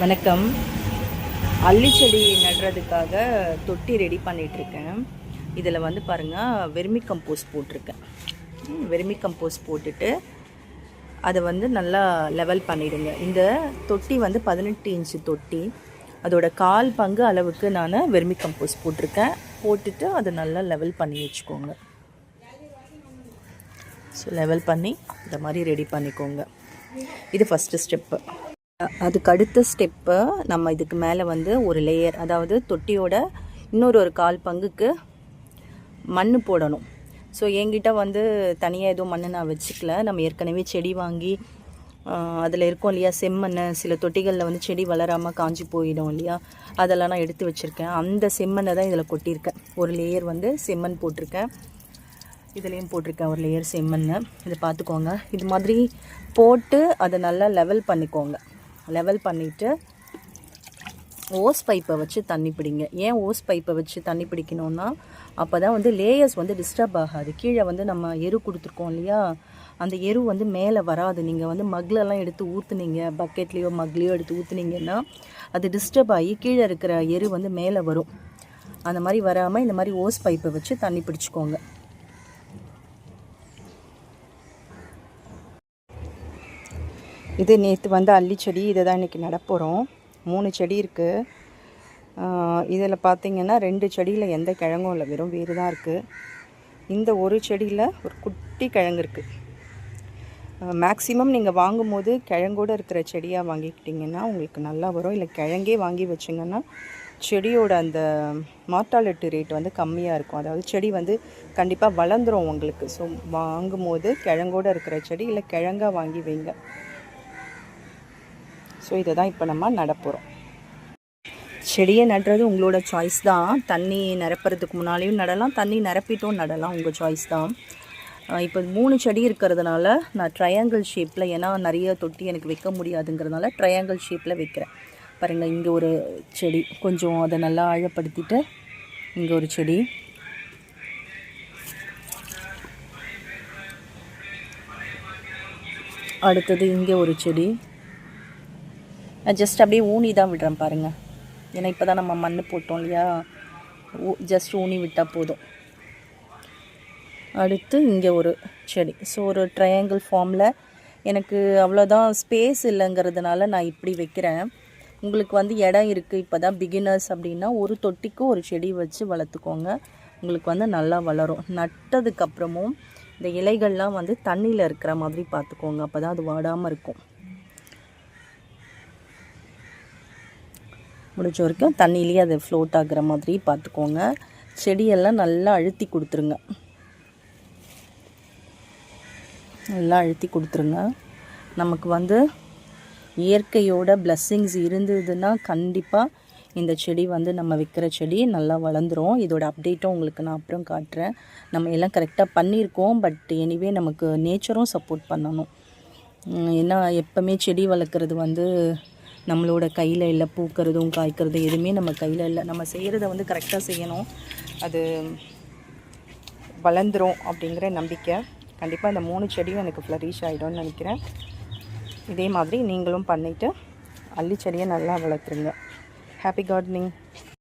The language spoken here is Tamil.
வணக்கம். அல்லி செடி நடுறதுக்காக தொட்டி ரெடி பண்ணிகிட்ருக்கேன் இதில் வந்து பாருங்கள் வெர்மி கம்போஸ்ட் போட்டிருக்கேன். வெர்மி கம்போஸ்ட் போட்டுட்டு அதை வந்து நல்லா லெவல் பண்ணிவிடுங்க இந்த தொட்டி வந்து பதினெட்டு இன்ச்சு தொட்டி. அதோட கால் பங்கு அளவுக்கு நான் வெர்மி கம்போஸ்ட் போட்டிருக்கேன். போட்டுட்டு அதை நல்லா லெவல் பண்ணி வச்சுக்கோங்க. ஸோ லெவல் பண்ணி இந்த மாதிரி ரெடி பண்ணிக்கோங்க. இது ஃபஸ்ட்டு ஸ்டெப்பு அதுக்கு அடுத்த ஸ்டெப்பு நம்ம இதுக்கு மேலே வந்து ஒரு லேயர் அதாவது தொட்டியோட இன்னொரு ஒரு கால் பங்குக்கு மண் போடணும். ஸோ என்கிட்ட வந்து தனியாக எதுவும் மண் நான் வச்சுக்கல. நம்ம ஏற்கனவே செடி வாங்கி அதில் இருக்கும் இல்லையா செம்மண் சில தொட்டிகளில் வந்து செடி வளராமல் காஞ்சி போயிடும் இல்லையா அதெல்லாம் நான் எடுத்து வச்சுருக்கேன். அந்த செம்மண்ணை தான் இதில் கொட்டியிருக்கேன். ஒரு லேயர் வந்து செம்மண் போட்டிருக்கேன். இதுலேயும் போட்டிருக்கேன் ஒரு லேயர் செம்மண் இதை பார்த்துக்கோங்க. இது மாதிரி போட்டு அதை நல்லா லெவல் பண்ணிக்கோங்க. லெவல் பண்ணிவிட்டு ஓஸ் பைப்பை வச்சு தண்ணி பிடிங்க. ஏன் ஓஸ் பைப்பை வச்சு தண்ணி பிடிக்கணும்னா அப்போ தான் வந்து லேயர்ஸ் வந்து டிஸ்டர்ப் ஆகாது. கீழே வந்து நம்ம எரு கொடுத்துருக்கோம் இல்லையா? அந்த எரு வந்து மேலே வராது. நீங்கள் வந்து மக்லெல்லாம் எடுத்து ஊற்றுனீங்க பக்கெட்லேயோ மக்லேயோ எடுத்து ஊற்றுனீங்கன்னா அது டிஸ்டர்ப் ஆகி கீழே இருக்கிற எரு வந்து மேலே வரும். அந்த மாதிரி வராமல் இந்த மாதிரி ஓஸ் பைப்பை வச்சு தண்ணி பிடிச்சிக்கோங்க. இது நேற்று வந்து அல்லி செடி இதை தான் இன்றைக்கி நடப்போகிறோம் மூணு செடி இருக்குது இதில் பார்த்தீங்கன்னா ரெண்டு செடியில் எந்த கிழங்கும் இல்லை வெறும் வேறு தான் இருக்குது இந்த ஒரு செடியில் ஒரு குட்டி கிழங்கு இருக்குது மேக்ஸிமம் நீங்கள் வாங்கும்போது கிழங்கோடு இருக்கிற செடியாக வாங்கிக்கிட்டிங்கன்னா உங்களுக்கு நல்லா வரும். இல்லை கிழங்கே வாங்கி வச்சிங்கன்னா செடியோட அந்த மார்ட்டாலிட்டி ரேட் வந்து கம்மியாக இருக்கும். அதாவது செடி வந்து கண்டிப்பாக வளர்ந்துரும் உங்களுக்கு. ஸோ வாங்கும்போது கிழங்கோடு இருக்கிற செடி இல்லை கிழங்காக வாங்கி வைங்க. ஸோ இதை தான் இப்போ நம்ம நடப்போகிறோம் செடியை நடுறது உங்களோட சாய்ஸ் தான். தண்ணி நிரப்புறதுக்கு முன்னாலேயும் நடலாம் தண்ணி நிரப்பிட்டும் நடலாம் உங்கள் சாய்ஸ் தான். இப்போ மூணு செடி இருக்கிறதுனால நான் ட்ரையாங்கிள் ஷேப்பில் ஏன்னா நிறைய தொட்டி எனக்கு வைக்க முடியாதுங்கிறதுனால ட்ரையாங்கிள் ஷேப்பில் வைக்கிறேன். பாருங்கள் இங்கே ஒரு செடி. கொஞ்சம் அதை நல்லா ஆழப்படுத்திட்டு இங்கே ஒரு செடி. அடுத்தது இங்கே ஒரு செடி. நான் ஜஸ்ட் அப்படியே ஊனி தான் விடுறேன் பாருங்கள் ஏன்னா இப்போ தான் நம்ம மண் போட்டோம் இல்லையா? ஊ ஜஸ்ட் ஊனி விட்டால் போதும். அடுத்து இங்கே ஒரு செடி. ஸோ ஒரு ட்ரையாங்கிள் ஃபார்மில் எனக்கு அவ்வளோதான் ஸ்பேஸ் இல்லைங்கிறதுனால நான் இப்படி வைக்கிறேன். உங்களுக்கு வந்து இடம் இருக்குது இப்போ தான் பிகினர்ஸ் அப்படின்னா ஒரு தொட்டிக்கு ஒரு செடி வச்சு வளர்த்துக்கோங்க. உங்களுக்கு வந்து நல்லா வளரும். நட்டதுக்கப்புறமும் இந்த இலைகள்லாம் வந்து தண்ணியில் இருக்கிற மாதிரி பார்த்துக்கோங்க. அப்போ தான் அது வாடாமல் இருக்கும். முடிஞ்ச வரைக்கும் தண்ணியிலேயே அது ஃப்ளோட் ஆகிற மாதிரி பார்த்துக்கோங்க. செடியெல்லாம் நல்லா அழுத்தி கொடுத்துருங்க. நல்லா அழுத்தி கொடுத்துருங்க. நமக்கு வந்து இயற்கையோட பிளஸ்ஸிங்ஸ் இருந்ததுன்னா கண்டிப்பாக இந்த செடி வந்து நம்ம விற்கிற செடி நல்லா வளர்ந்துரும். இதோட அப்டேட்டும் உங்களுக்கு நான் அப்புறம் காட்டுறேன். நம்ம எல்லாம் கரெக்டாக பண்ணியிருக்கோம். பட் எனிவே நமக்கு நேச்சரும் சப்போர்ட் பண்ணணும். ஏன்னா எப்போவுமே செடி வளர்க்குறது வந்து நம்மளோட கையில் இல்லை பூக்கிறதும் காய்க்கிறதும் எதுவுமே நம்ம கையில் இல்லை. நம்ம செய்கிறத வந்து கரெக்டாக செய்யணும். அது வளர்ந்துரும் அப்படிங்கிற நம்பிக்கை. கண்டிப்பாக இந்த மூணு செடியும் எனக்கு ஃப்ளரிஷ் ஆகிடும்னு நினைக்கிறேன். இதே மாதிரி நீங்களும் பண்ணிவிட்டு அள்ளி செடியை நல்லா வளர்த்துருங்க. Happy gardening